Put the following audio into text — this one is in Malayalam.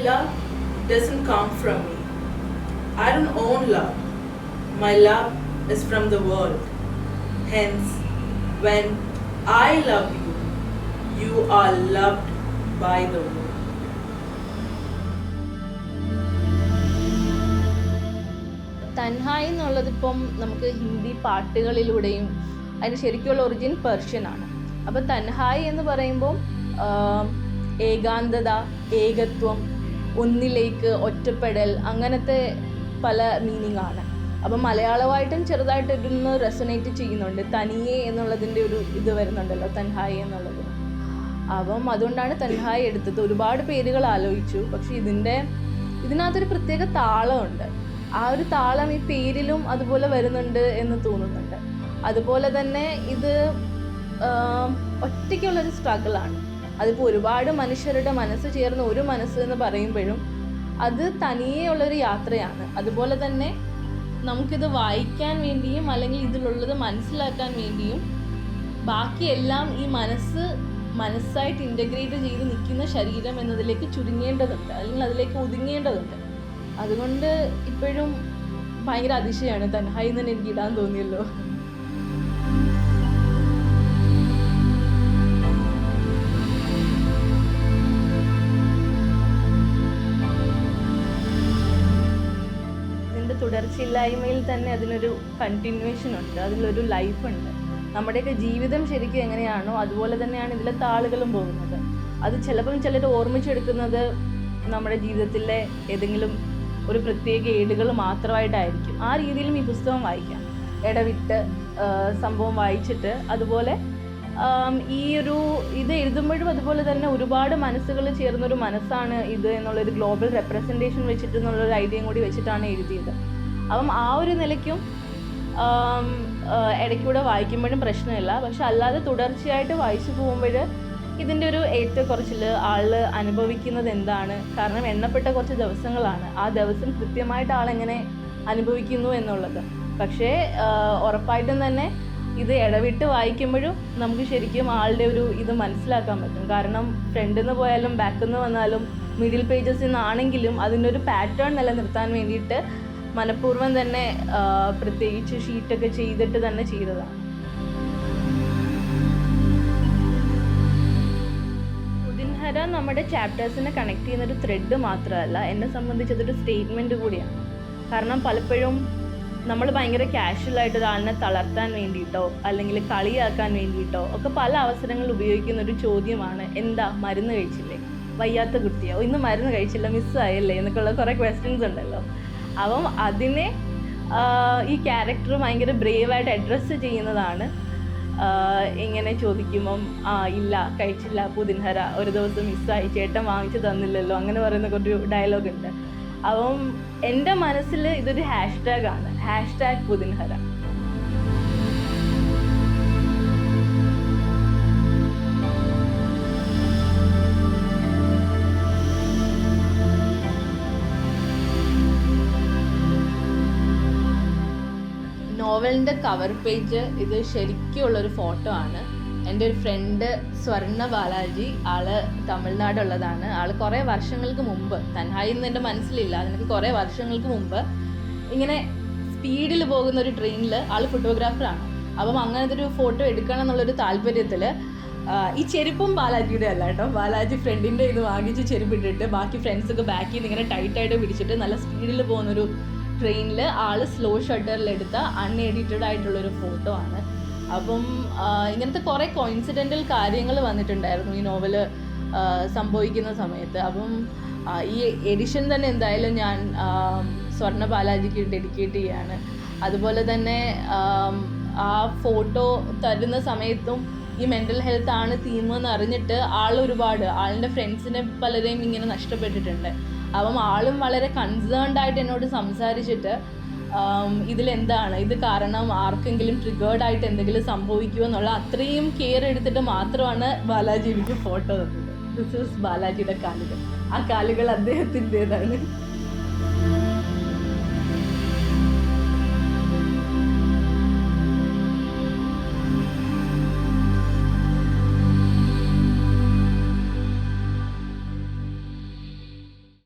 doesn't come from me. I don't own love. My love is from the world. Hence, when I love you, you are loved by the world. തൻഹായ് എന്നുള്ളത് ഇപ്പം നമുക്ക് ഹിന്ദി പാട്ടുകളിലൂടെയും അതിന് ശരിക്കുള്ള ഒറിജിൻ പെർഷ്യൻ ആണ് അപ്പോൾ തൻഹായ് എന്ന് പറയുമ്പോൾ ഏകാന്തത ഏകത്വം ഒന്നിലേക്ക് ഒറ്റപ്പെടൽ അങ്ങനത്തെ പല മീനിങ് ആണ്. അപ്പം മലയാളമായിട്ടും ചെറുതായിട്ട് ഇരുന്ന് റെസൊനേറ്റ് ചെയ്യുന്നുണ്ട്. തനിയെ എന്നുള്ളതിന്റെ ഒരു ഇത് വരുന്നുണ്ടല്ലോ തൻഹായി എന്നുള്ളത്. അപ്പം അതുകൊണ്ടാണ് തൻഹായി എടുത്തത്. ഒരുപാട് പേരുകൾ ആലോചിച്ചു. പക്ഷെ ഇതിന്റെ ഇതിനകത്തൊരു പ്രത്യേക താളമുണ്ട്. ആ ഒരു താളം ഈ പേരിലും അതുപോലെ വരുന്നുണ്ട് എന്ന് തോന്നുന്നുണ്ട്. അതുപോലെ തന്നെ ഇത് ഒറ്റയ്ക്കുള്ളൊരു സ്ട്രഗിളാണ് അതിപ്പോൾ ഒരുപാട് മനുഷ്യരുടെ മനസ്സ് ചേർന്ന ഒരു മനസ്സ് എന്ന് പറയുമ്പോഴും അത് തനിയെ ഉള്ളൊരു യാത്രയാണ്. അതുപോലെ തന്നെ നമുക്കിത് വായിക്കാൻ വേണ്ടിയും അല്ലെങ്കിൽ ഇതിലുള്ളത് മനസ്സിലാക്കാൻ വേണ്ടിയും ബാക്കിയെല്ലാം ഈ മനസ്സ് മനസ്സായിട്ട് ഇന്റഗ്രേറ്റ് ചെയ്ത് നിൽക്കുന്ന ശരീരം എന്നതിലേക്ക് ചുരുങ്ങേണ്ടതുണ്ട്. അല്ലെങ്കിൽ അതിലേക്ക് ഒതുങ്ങേണ്ടതുണ്ട്. അതുകൊണ്ട് ഇപ്പോഴും ഭയങ്കര അതിശയമാണ് തൻഹായി തന്നെ എനിക്ക് ഇടാൻ തോന്നിയല്ലോ. തുടർച്ചയില്ലായ്മയിൽ തന്നെ അതിനൊരു കണ്ടിന്യൂഷൻ ഉണ്ട്. അതിലൊരു ലൈഫ് ഉണ്ട്. നമ്മുടെയൊക്കെ ജീവിതം ശരിക്കും എങ്ങനെയാണോ അതുപോലെ തന്നെയാണ് ഇതിലെ താളുകളും പോകുന്നത്. അത് ചിലപ്പം ചിലർ ഓർമ്മിച്ചെടുക്കുന്നത് നമ്മുടെ ജീവിതത്തിലെ ഏതെങ്കിലും ഒരു പ്രത്യേക ഏടുകൾ മാത്രമായിട്ടായിരിക്കും. ആ രീതിയിലും ഈ പുസ്തകം വായിക്കാം. ഇടവിട്ട് സംഭവം വായിച്ചിട്ട് അതുപോലെ ഈ ഒരു ഇത് എഴുതുമ്പോഴും അതുപോലെ തന്നെ ഒരുപാട് മനസ്സുകൾ ചേർന്നൊരു മനസ്സാണ് ഇത് എന്നുള്ളൊരു ഗ്ലോബൽ റെപ്രസെന്റേഷൻ വെച്ചിട്ട് എന്നുള്ളൊരു ഐഡിയയും കൂടി വെച്ചിട്ടാണ് എഴുതിയത്. അപ്പം ആ ഒരു നിലയ്ക്കും ഇടയ്ക്കൂടെ വായിക്കുമ്പോഴും പ്രശ്നമില്ല. പക്ഷെ അല്ലാതെ തുടർച്ചയായിട്ട് വായിച്ചു പോകുമ്പോൾ ഇതിന്റെ ഒരു ഏറ്റക്കുറച്ചിൽ ആൾ അനുഭവിക്കുന്നത് എന്താണ്? കാരണം എണ്ണപ്പെട്ട കുറച്ച് ദിവസങ്ങളാണ്. ആ ദിവസം കൃത്യമായിട്ട് ആളെങ്ങനെ അനുഭവിക്കുന്നു എന്നുള്ളത്. പക്ഷേ ഉറപ്പായിട്ടും തന്നെ ഇത് ഇടവിട്ട് വായിക്കുമ്പോഴും നമുക്ക് ശരിക്കും ആളുടെ ഒരു ഇത് മനസ്സിലാക്കാൻ പറ്റും. കാരണം ഫ്രണ്ടിൽ നിന്ന് പോയാലും ബാക്കിൽ നിന്ന് വന്നാലും മിഡിൽ പേജസ് നിന്നാണെങ്കിലും അതിന്റെ ഒരു പാറ്റേൺ നിലനിർത്താൻ വേണ്ടിയിട്ട് മനഃപൂർവം തന്നെ പ്രത്യേകിച്ച് ഷീറ്റൊക്കെ ചെയ്തിട്ട് തന്നെ ചെയ്തതാണ്. ബുധൻഹര നമ്മുടെ ചാപ്റ്റേഴ്സിനെ കണക്ട് ചെയ്യുന്ന ഒരു ത്രെഡ് മാത്രമല്ല എന്നെ സംബന്ധിച്ച് അതൊരു സ്റ്റേറ്റ്മെന്റ് കൂടിയാണ്. കാരണം പലപ്പോഴും നമ്മൾ ഭയങ്കര കാഷ്വലായിട്ട് ഒരാളിനെ തളർത്താൻ വേണ്ടിയിട്ടോ അല്ലെങ്കിൽ കളിയാക്കാൻ വേണ്ടിയിട്ടോ ഒക്കെ പല അവസരങ്ങളിൽ ഉപയോഗിക്കുന്ന ഒരു ചോദ്യമാണ് എന്താ മരുന്ന് കഴിച്ചില്ലേ? വയ്യാത്ത കുട്ടിയോ? ഇന്ന് മരുന്ന് കഴിച്ചില്ല മിസ്സായല്ലേ എന്നൊക്കെയുള്ള കുറേ ക്വസ്റ്റ്യൻസ് ഉണ്ടല്ലോ. അപ്പം അതിനെ ഈ ക്യാരക്ടർ ഭയങ്കര ബ്രേവായിട്ട് അഡ്രസ്സ് ചെയ്യുന്നതാണ്. ഇങ്ങനെ ചോദിക്കുമ്പം ആ ഇല്ല കഴിച്ചില്ല പുതിൻഹര ഒരു ദിവസം മിസ്സായി ചേട്ടൻ വാങ്ങിച്ചു തന്നില്ലല്ലോ അങ്ങനെ പറയുന്ന കുറച്ച് ഡയലോഗ് ഉണ്ട്. അപ്പം എന്റെ മനസ്സിൽ ഇതൊരു ഹാഷ്ടാഗാണ് ഹാഷ്ടാഗ് പുതിൻഹര. നോവലിന്റെ കവർ പേജ് ഇത് ശരിക്കുള്ളൊരു ഫോട്ടോ ആണ്. എന്റെ ഒരു ഫ്രണ്ട് സ്വർണ ബാലാജി ആൾ തമിഴ്നാടുള്ളതാണ്. ആൾ കുറേ വർഷങ്ങൾക്ക് മുമ്പ് തൻഹായി എന്ന് എന്റെ മനസ്സിലില്ല അതിനൊക്കെ കുറേ വർഷങ്ങൾക്ക് മുമ്പ് ഇങ്ങനെ സ്പീഡിൽ പോകുന്ന ഒരു ട്രെയിനിൽ ആൾ ഫോട്ടോഗ്രാഫറാണ് അപ്പം അങ്ങനത്തെ ഒരു ഫോട്ടോ എടുക്കണം എന്നുള്ളൊരു താല്പര്യത്തിൽ ഈ ചെരുപ്പും ബാലാജിയുടെ അല്ല കേട്ടോ. ബാലാജി ഫ്രണ്ടിന്റെ ഇത് വാങ്ങിച്ച് ചെരുപ്പിട്ടിട്ട് ബാക്കി ഫ്രണ്ട്സൊക്കെ ബാക്കിൽ നിന്ന് ഇങ്ങനെ ടൈറ്റായിട്ട് പിടിച്ചിട്ട് നല്ല സ്പീഡിൽ പോകുന്നൊരു ട്രെയിനിൽ ആൾ സ്ലോ ഷട്ടറിൽ ഷട്ടറിലെടുത്ത അൺഎഡിറ്റഡ് ആയിട്ടുള്ളൊരു ഫോട്ടോ ആണ്. അപ്പം ഇങ്ങനത്തെ കുറേ കോയിൻസിഡന്റൽ കാര്യങ്ങൾ വന്നിട്ടുണ്ടായിരുന്നു ഈ നോവൽ സംഭവിക്കുന്ന സമയത്ത്. അപ്പം ഈ എഡിഷൻ തന്നെ എന്തായാലും ഞാൻ സ്വർണ ബാലാജിക്ക് ഡെഡിക്കേറ്റ് ചെയ്യാണ്. അതുപോലെ തന്നെ ആ ഫോട്ടോ തരുന്ന സമയത്തും ഈ മെന്റൽ ഹെൽത്ത് ആണ് തീം എന്ന് അറിഞ്ഞിട്ട് ആൾ ഒരുപാട് ആളിന്റെ ഫ്രണ്ട്സിനെ പലരെയും ഇങ്ങനെ നഷ്ടപ്പെട്ടിട്ടുണ്ട്. അപ്പം ആളും വളരെ കൺസേൺഡ് ആയിട്ട് എന്നോട് സംസാരിച്ചിട്ട് ഇതിലെന്താണ്? ഇത് കാരണം ആർക്കെങ്കിലും ട്രിഗേർഡ് ആയിട്ട് എന്തെങ്കിലും സംഭവിക്കുമോ എന്നുള്ള അത്രയും കെയർ എടുത്തിട്ട് മാത്രമാണ് ബാലാജി എനിക്ക് ഫോട്ടോ തന്നത്. ദിസ് ഈസ് ബാലാജിയുടെ കാലുകൾ. ആ കാലുകൾ അദ്ദേഹത്തിന്റെതാണ്.